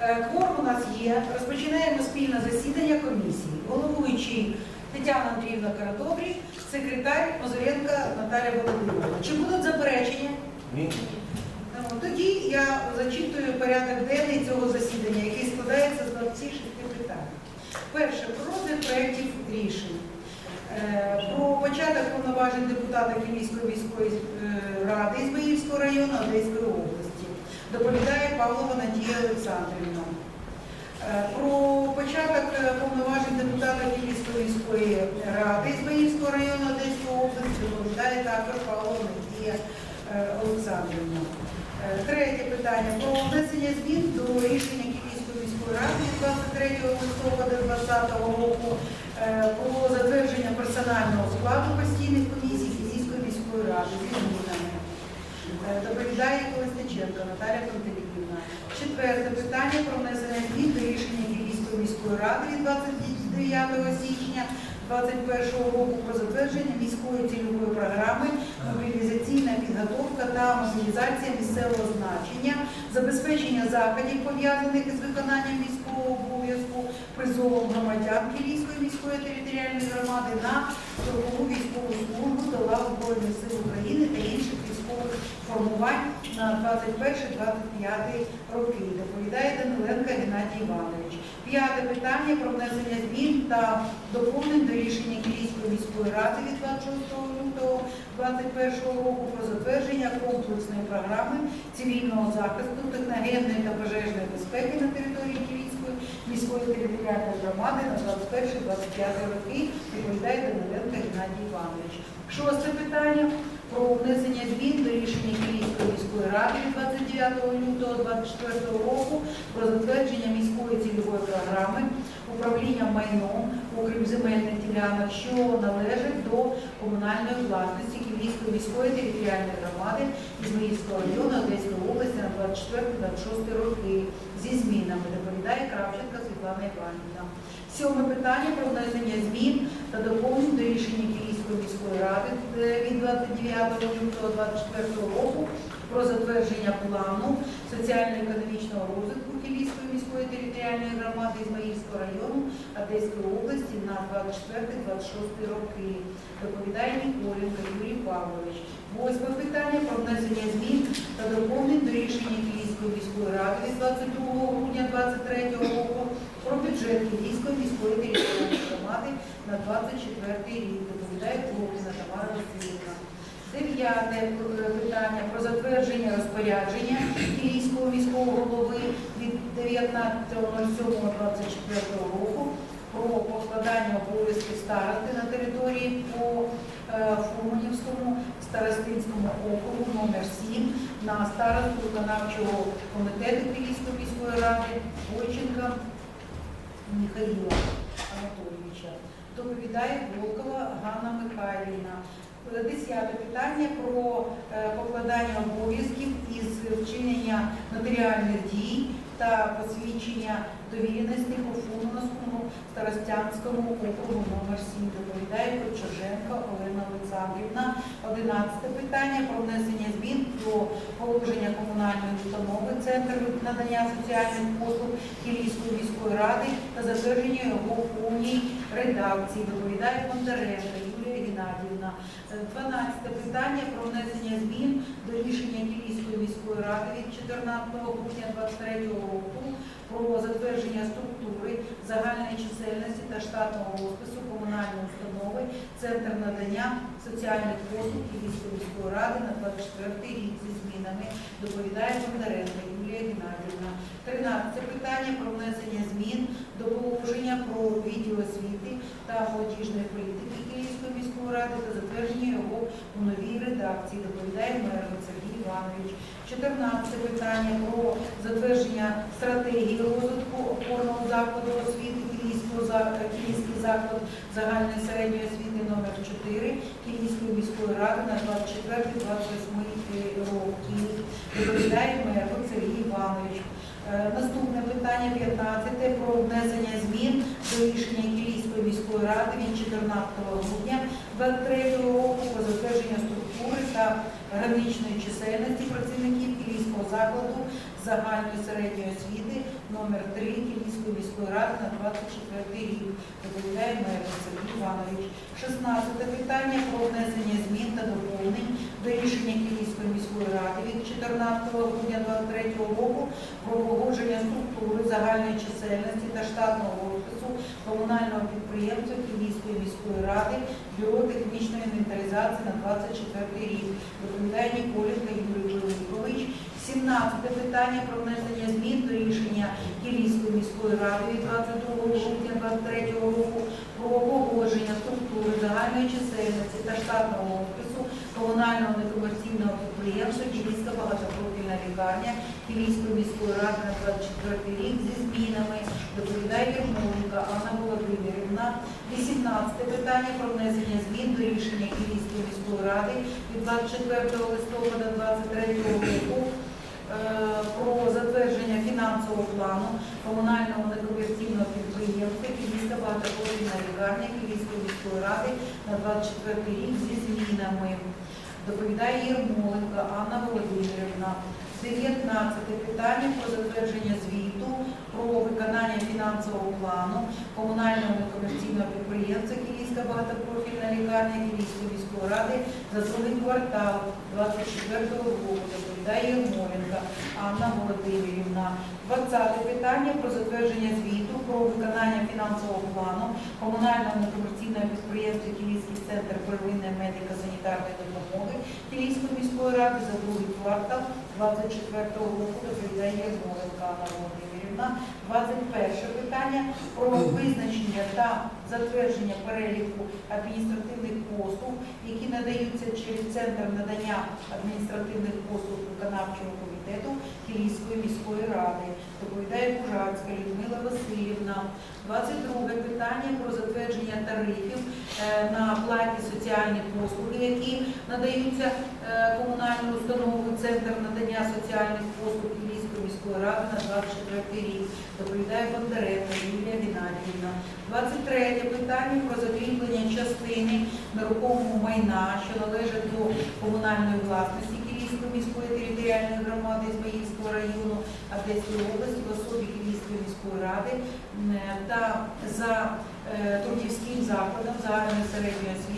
Е, Кворум у нас є. Розпочинаємо спільне засідання комісії. Головуючий Тетяна Андріївна Карадобрі, секретар Мозоренка Наталя Володимирівна. Чи будуть заперечення? Ні. Ну, Тоді я зачитую порядок денний цього засідання, який складається з 26 питань. Перше, про розгляд проєктів рішень. Е, Про початок повноважень депутата Київської міської е, ради Ізмаїльського району Одеської області. Доповідає Павлова Надія Олександрівна. Е, Про початок е, повноважень депутата Київської міської ради Ізмаїльського району Одеської області доповідає також Павлова Надія е, Олександрівна. Третє питання про внесення змін до рішення Київської міської ради від 23 листопада 2020 року про затвердження персонального складу постійних комісій Київської міської ради Доповідає Колесниченко Наталя Пантеліківна. Четверте питання про внесення змін до рішення Київської міської ради від 29 січня 2021 року про затвердження міської цільової програми мобілізаційна підготовка та мобілізація місцевого значення, забезпечення заходів пов'язаних із виконанням міського обов'язку призовом громадян Київської міської територіальної громади на трудову військову службу до лав Збройних сил України та інших формувань на 21-25 роки. Доповідає Даниленко Геннадій Іванович. П'яте питання про внесення змін та доповнень до рішення Київської міської ради від 26 лютого 2021 року про затвердження комплексної програми цивільного захисту, техногенної та пожежної безпеки на території Київської міської територіальної громади на 21-25 роки. відповідає Даниленко Геннадій Іванович. Шосте питання про внесення змін до рішення Київської міської ради від 29 лютого 2024 року про затвердження міської цільової програми управління майном, окрім земельних ділянок, що належать до комунальної власності Київської міської територіальної громади Ізмаїльського району Одеської області на 24-26 роки зі змінами. Доповідає Кравченка Світлана Іванівна. Сьоме питання про внесення змін та доповнень до рішення Київської міської ради е, від 29 лютого 2024 року про затвердження плану соціально-економічного розвитку Київської міської територіальної громади Ізмаїльського району Одеської області на 24-26 роки. Доповідає Ніколенко Юрій Павлович. Восьме питання про внесення змін та доповнень до рішення Київської міської ради від 22 грудня 2023 року про бюджет Київської міської територіальної громади на 24 рік. Доповідає Хлопцина Тамара Васильівна. Дев'яте е, питання про затвердження розпорядження Київського міського голови від 19.07.24 року про покладання обов'язків старости на території по е, Фурманівському старостинському округу номер 7 на старосту виконавчого комітету Київської міської ради Бойченка Михаїла Анатолійовича. Доповідає Волкова Ганна Михайлівна. Десяте питання про е, покладання обов'язків із вчинення нотаріальних дій та посвідчення довіреності у Фурманському старостянському округу номер 7 доповідає Кочерженко Олена Олександрівна. Одинадцяте питання про внесення змін до положення комунальної установи Центр надання соціальних послуг Київської міської ради та затвердження його в повній редакції. Доповідає Бондаренко Юлія Геннадівна. Е, Дванадцяте питання про внесення змін до рішення Київської міської ради від 14 грудня 2023 року про затвердження структури загальної чисельності та штатного розпису комунальної установи Центр надання соціальних послуг Київської міської ради на 24 рік зі змінами. Доповідає Бондаренко Юлія Геннадівна. 13 питання про внесення змін до положення про відділ освіти та молодіжної політики Київської міської ради та затвердження його у новій редакції. Доповідає мер Сергій Іванович. 14 питання про затвердження стратегії розвитку опорного закладу освіти Київського Київський заклад загальної середньої освіти номер 4 Київської міської ради на 24-28 роки. Доповідає мер Сергій Іванович. Е, Наступне питання 15 про внесення змін до рішення Київської міської ради від 14 грудня 2023 року про затвердження структури та граничної чисельності працівників Київського закладу загальної середньої освіти номер 3 Київської міської ради на 24 рік. Доповідає мер Сергій Іванович. 16 питання про внесення змін та доповнень до рішення Київської міської ради від 14 грудня 2023 року про погодження структури загальної чисельності та штатного розпису комунального підприємства Київської міської ради Бюро технічної інвентаризації на 24 рік. Доповідає Ніколінка Юрій Великович. 17 питання про внесення змін до рішення Київської міської ради від 22 жовтня 2023 року про погодження структури загальної чисельності та штатного опису комунального некомерційного підприємства Київська багатопрофільна лікарня Київської міської ради на 24 рік зі змінами. Доповідає Єрмоленка Анна Володимирівна. 18 питання про внесення змін до рішення Київської міської ради від 24 листопада 2023 року е, про затвердження фінансового плану комунального некомерційного підприємства Київська багатопрофільна лікарня Київської міської ради на 24 рік зі змінами. Доповідає Єрмоленко Анна Володимирівна. 19 питання про затвердження звіту про виконання фінансового плану комунального некомерційного підприємства Київська багатопрофільна лікарня Київської міської ради за другий квартал 24 року. Єрмоленко Анна Володимирівна. 20 питання про затвердження звіту про виконання фінансового плану комунального некомерційного підприємства Київський центр первинної медико-санітарної допомоги Київської міської ради за другий квартал 24 року доповідає Єрмоленко Анна Володимирівна. 21 питання про визначення та затвердження переліку адміністративних послуг, які надаються через центр надання адміністративних послуг виконавчого комітету Київської міської ради. Доповідає Бужацька Людмила Васильівна. 22 питання про затвердження тарифів е, на платі соціальні послуги, які надаються е, комунальною установою Центр надання соціальних послуг Київської ради на 24 рік. Доповідає Бондаренко Юлія Геннадіївна. 23 питання про закріплення частини нерухомого майна, що належать до комунальної власності Київської міської територіальної громади Ізмаїльського району Одеської області в особі Київської міської ради та за е, трудівським закладом загальної середньої освіти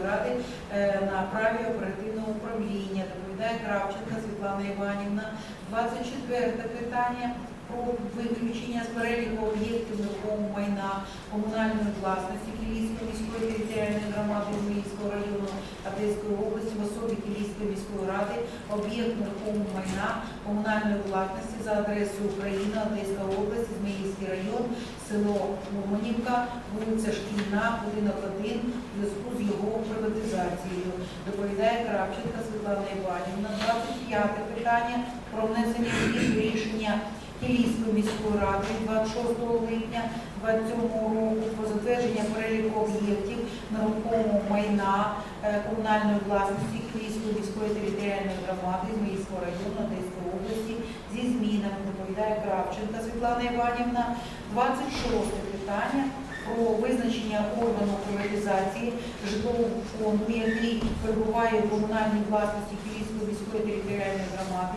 міської ради е, на праві оперативного управління. Доповідає Кравченка Світлана Іванівна. 24 питання про виключення з переліку об'єктів нерухомого майна комунальної власності Київської міської територіальної громади Зміївського району Одеської області в особі Київської міської ради об'єкт нерухомого майна комунальної власності за адресою Україна, Одеська область, Зміївський район, село Муронівка, вулиця Шкільна, будинок 1, в зв'язку з його приватизацією. Доповідає Кравченка Світлана Іванівна. 25 питання про внесення рішення Київської міської ради 26 липня 2027 року про затвердження переліку об'єктів нерухомого майна е, комунальної власності Київської міської територіальної громади Зміївського району Одеської області зі змінами. Доповідає Кравченка Світлана Іванівна. 26 питання про визначення органу приватизації житлового фонду, який перебуває у комунальній власності Київської міської територіальної громади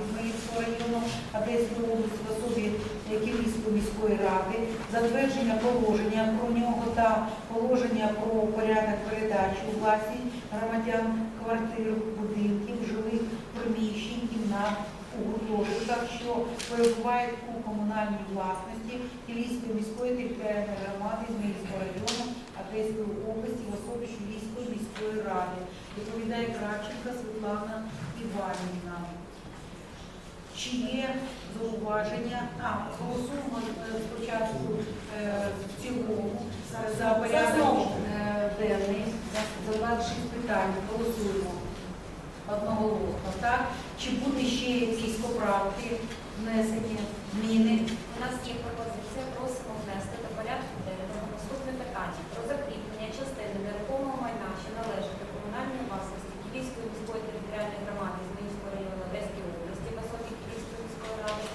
району Одеської області в особі Київської міської ради, затвердження положення про нього та положення про порядок передачі у власність громадян квартир, будинків, жилих приміщень, кімнат у гуртожитках, що перебувають у комунальній власності Київської міської територіальної громади Зміївського району Одеської області в особі Київської міської ради. Доповідає Кравченка Світлана Іванівна. Чи є зауваження? А, голосуємо е, спочатку е, в цілому за порядок е, денний, за 26 питань. Голосуємо одноголосно, так? Чи будуть ще якісь поправки внесені, зміни? У нас є пропозиція, просимо внести до порядку денного наступне питання про закріплення частини нерухомого майна, що належить до комунальної власності Київської міської територіальної громади Зміївського району Одеської області в особі Київської міської ради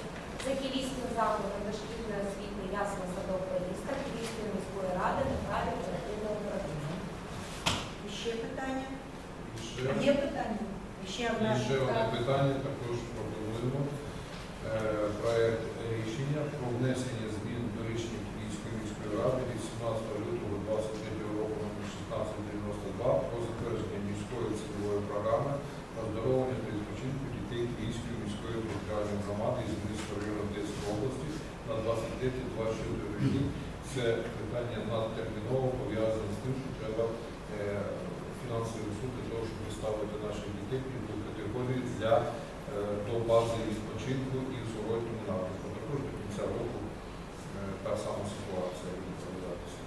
за Київським закладом дошкільної освіти ясла садового ліста Київської міської ради на праві оперативного управління. Ще питання? І ще, Є питання? Ще одна. і ще одне питання також пропонуємо. Е, Проект рішення про комітеті 24 рік. Це питання надтерміново пов'язане з тим, що треба е, фінансовий ресурс для того, щоб поставити наших дітей під ту категорію для е, до бази відпочинку і в зворотньому напрямку. Також до кінця року е, та сама ситуація буде відповідатися.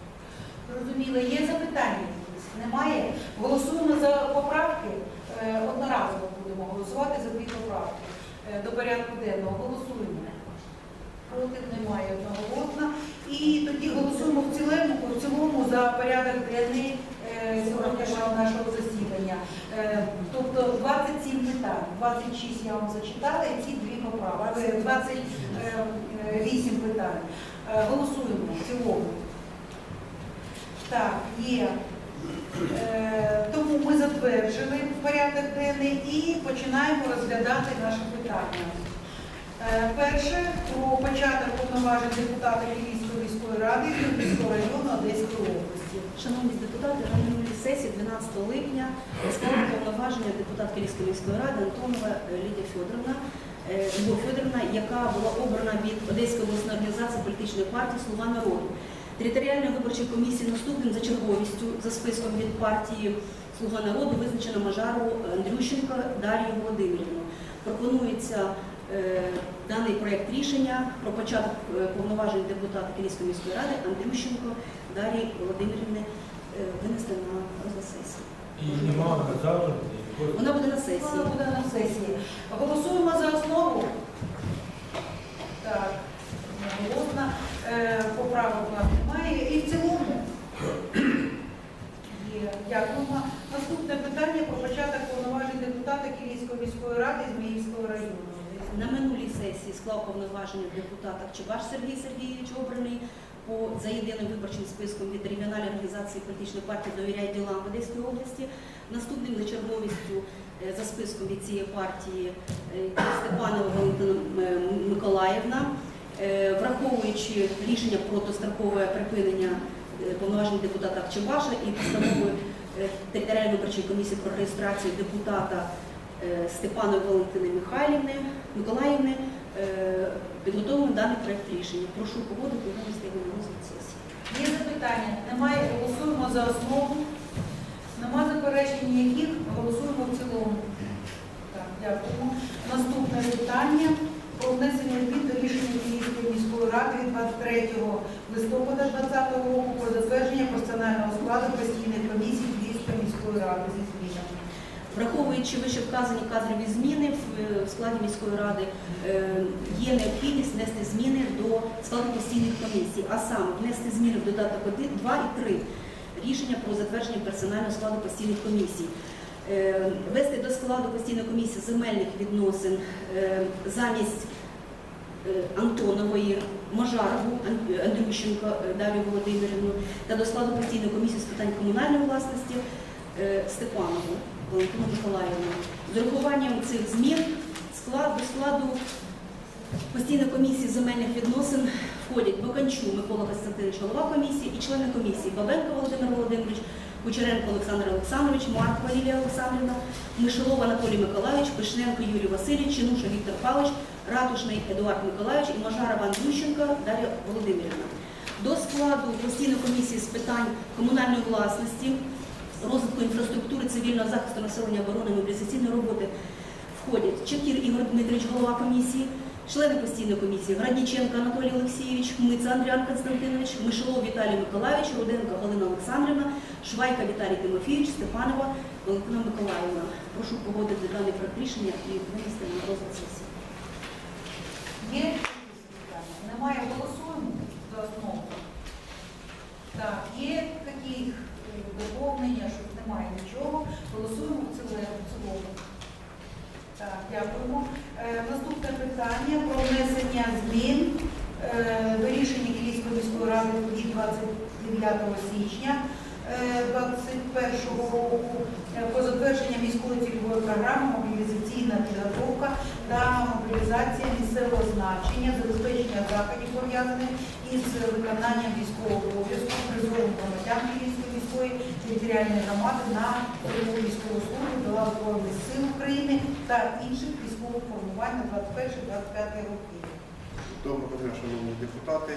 Зрозуміло, є запитання? якісь? Немає? Голосуємо за поправки. Е, Одноразово будемо голосувати за дві поправки е, до порядку денного. Голосуємо. Проти немає одноголосно. І тоді голосуємо в цілому, в цілому за порядок денний е, сьогоднішнього нашого засідання. Е, Тобто 27 питань, 26 я вам зачитала і ці дві поправки. Е, 28 питань. Голосуємо в цілому. Так, є. Е, Тому ми затверджили порядок денний і починаємо розглядати наші питання. Е, Перше про початок повноважень депутата Київської міської ради Київського району Одеської області. Шановні депутати, на минулій сесії 12 липня склала повноваження депутат Київської міської ради Антонова Лідія Федоровна, е, Федоровна, яка була обрана від Одеської обласної організації політичної партії Слуга народу. Територіальної виборчої комісії наступним за черговістю за списком від партії Слуга народу визначено Мажару Андрющенко Дар'ю Володимирівну. Пропонується е, даний проєкт рішення про початок е, повноважень депутата Київської міської ради Андрющенко Дар'ї Володимирівни е, винести на розгляд сесії. І немає Вона буде на Вона сесії. буде на сесії. Голосуємо за основу. Так, голосно. Поправок нас немає. І в цілому. Є. Дякуємо. Наступне питання про початок повноважень депутата Київської міської ради Зміївського району. На минулій сесії склав повноваження депутат Чебаш Сергій Сергійович обраний по за єдиним виборчим списком від регіональної організації політичної партії «Довіряй ділам» в області. Наступним за черговістю е, за списком від цієї партії е, Степанова Валентина Миколаївна. Е, Враховуючи рішення про дострокове припинення повноважень депутата Чебаша і постановою е, територіальної виборчої комісії про реєстрацію депутата Степанової Валентини Михайлівни Миколаївни е, підготовлено даний проект рішення. Прошу погодити винести його на розгляд сесії. Є запитання? Немає. Голосуємо за основу. Нема заперечень ніяких. Голосуємо в цілому. Так, дякуємо. Наступне питання про внесення змін до рішення Київської міської ради від 23 листопада 2020 року про затвердження персонального складу постійних комісій Київської міської ради. Враховуючи вище вказані кадрові зміни в е, складі міської ради, е, є необхідність внести зміни до складу постійних комісій, а саме внести зміни в додаток 1, 2 і 3 рішення про затвердження персонального складу постійних комісій. Е, Ввести до складу постійної комісії земельних відносин замість Антонової, Мажарову, Андрющенко Дар'ю Володимирівну та до складу постійної комісії з питань комунальної власності Степанову Валентину Миколаївну. З урахуванням цих змін склад, до складу постійної комісії земельних відносин входять Боканчу Микола Костянтинович, голова комісії, і члени комісії Бабенко Володимир Володимирович, Кучеренко Олександр Олександрович, Марк Валерія Олександрівна, Мишелов Анатолій Миколаївич, Пишненко Юрій Васильович, Чинуша Віктор Павлович, Ратушний Едуард Миколаївич і Мажарова Андрющенко Дар'я Володимирівна. До складу постійної комісії з питань комунальної власності, розвитку інфраструктури, цивільного захисту населення оборони, мобілізаційної роботи входять Чекір Ігор Дмитрович, голова комісії, члени постійної комісії Градніченко Анатолій Олексійович, Мица Андріан Константинович, Мишелов Віталій Миколаївич, Руденко Галина Олександрівна, Швайка Віталій Тимофійович, Степанова Валентина Миколаївна. Прошу погодити даний проект рішення і винести на розгляд сесії. Є якісь питання? Немає. Голосуємо за основу. Так, є якісь е, доповнення, що немає нічого. Голосуємо в цілому. в цілому. Так, дякуємо. Е, наступне питання про внесення змін е, до рішення Київської міської ради від 29 січня е, 2021 року е, про затвердження міської цільової програми мобілізаційна підготовка та мобілізація місцевого значення, забезпечення заходів пов'язаних із виконанням військового обов'язку призовом громадян Київської міської територіальної громади на бойову військову службу до Збройних сил України та інших військових формувань на 21-25 роки. Доброго дня, шановні депутати,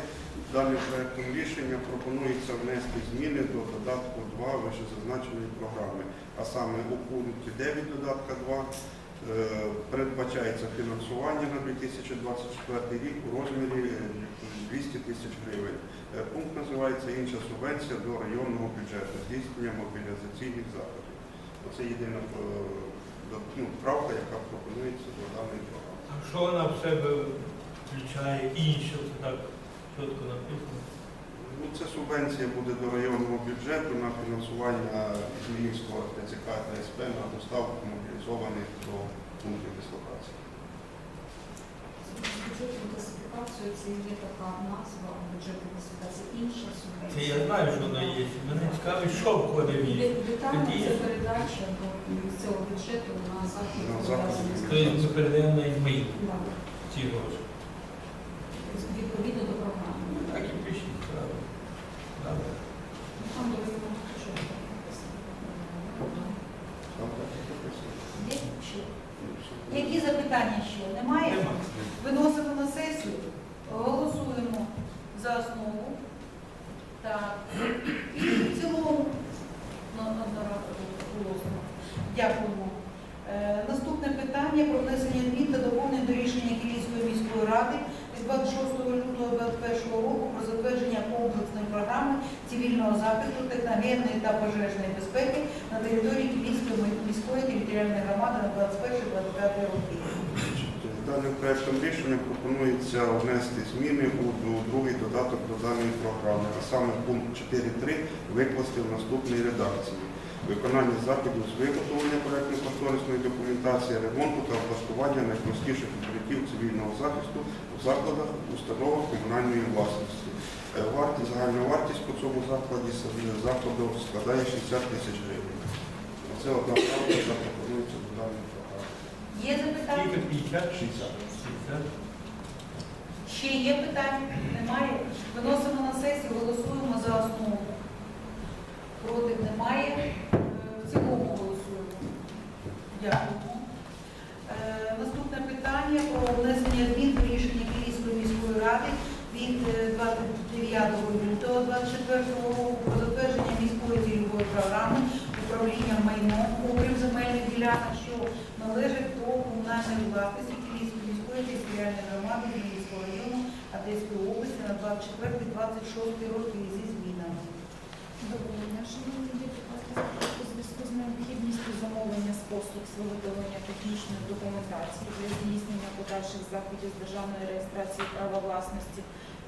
даним проектом рішення пропонується внести зміни до додатку 2 вищезазначеної програми. А саме у пункті 9 додатка 2 е, передбачається фінансування на 2024 рік у розмірі е, 200 тисяч гривень. Е, Пункт називається інша субвенція до районного бюджету, здійснення мобілізаційних заходів. Оце єдина е, ну, правка, яка пропонується до даної програми. А що вона в себе включає інше, це так чітко написано? Ну, це субвенція буде до районного бюджету на фінансування Зміївського ТЦК та СП на доставку мобілізованих до пунктів дислокації. Бюджетну класифікацію це є така назва бюджетної класифікації інша субвенція. Це я знаю, що вона є. Мене цікавить, що входить в її. Де- це передача до місцевого бюджету на захід На пов'язаний з- Тобто ми передаємо на ізмаї Да. ці гроші. відповідно до програми. Ну, Так і пишіть, правильно. Добре. Ну, Там до районного бюджету написано. Там так і прописано. Є ще? Ну, все. Які запитання ще? Немає? Нема. Виносимо на сесію, голосуємо за основу. Так. І в цілому на одноразово. Дякуємо. Е, Наступне питання про внесення змін та доповнень до рішення Київської міської ради від 26 лютого 2021 року про затвердження комплексної програми цивільного захисту, техногенної та пожежної безпеки на території Київської міської територіальної громади на 21-25 роки. Даним проектом рішення пропонується внести зміни у другий додаток до даної програми, а саме пункт 4.3 викласти в наступній редакції. Виконання заходів з виготовлення проектно-кошторисної документації, ремонту та облаштування найпростіших укриттів цивільного захисту у закладах, установах комунальної власності. Е, Вартість, загальна вартість по цьому закладі закладу складає 60 тисяч гривень. Це одна правка, яка пропонується до даної програми. Є запитання? Скільки 50? 60. 60. Ще є питання? Немає? 24-26 роки зі змінами. Доброго дня, шановні депутати. У зв'язку з необхідністю замовлення з послуг з виготовлення технічної документації для здійснення подальших заходів з державної реєстрації права власності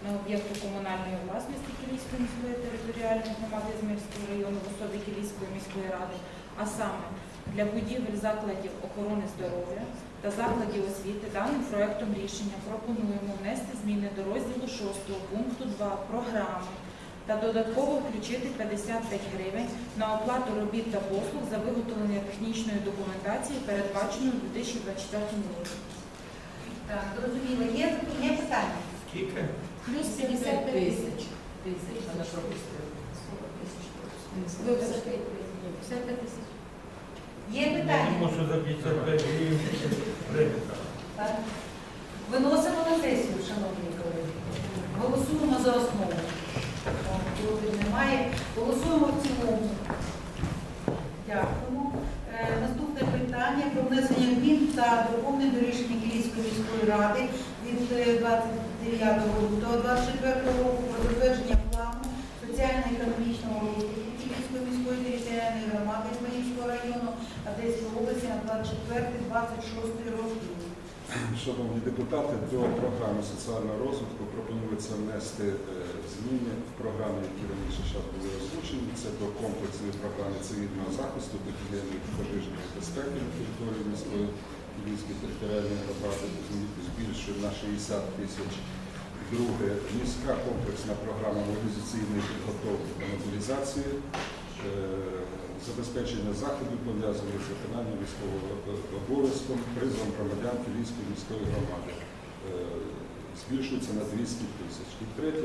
на об'єкти комунальної власності Київської міської територіальної громади Змірського району в особі Київської міської ради, а саме для будівель закладів охорони здоров'я та закладів освіти даним проектом рішення пропонуємо внести зміни до розділу 6 пункту 2 програми та додатково включити 55 гривень на оплату робіт та послуг за виготовлення технічної документації, передбаченої у 2024 році. Так, зрозуміло. Є, є питання? Скільки? Плюс 55 тисяч. Вибачте, 55 тисяч. Є питання? що за 55 гривень. Так. Виносимо на сесію, шановні колеги. Голосуємо за основу. Проти немає. Голосуємо в цілому. Дякуємо. Е, Наступне питання про внесення змін та доповнень до рішення Київської міської ради від е, 29 лютого 24 року про затвердження плану соціально-економічного розвитку Київської міської територіальної громади Ізмаїльського району Одеської області на 24-26 роки. Шановні депутати, до програми соціального розвитку пропонується внести е, зміни в програмі, які раніше зараз були озвучені. Це до комплексної програми цивільного захисту технічної пожежної безпеки на території міської Київської територіальної громади збільшує на 60 тисяч. Друге, міська комплексна програма мобілізаційної підготовки та мобілізації. Е, Забезпечення заходів пов'язаних з виконанням військового обов'язком, призовом громадян Київської міської громади. Е, Збільшується на 200 тисяч. І третє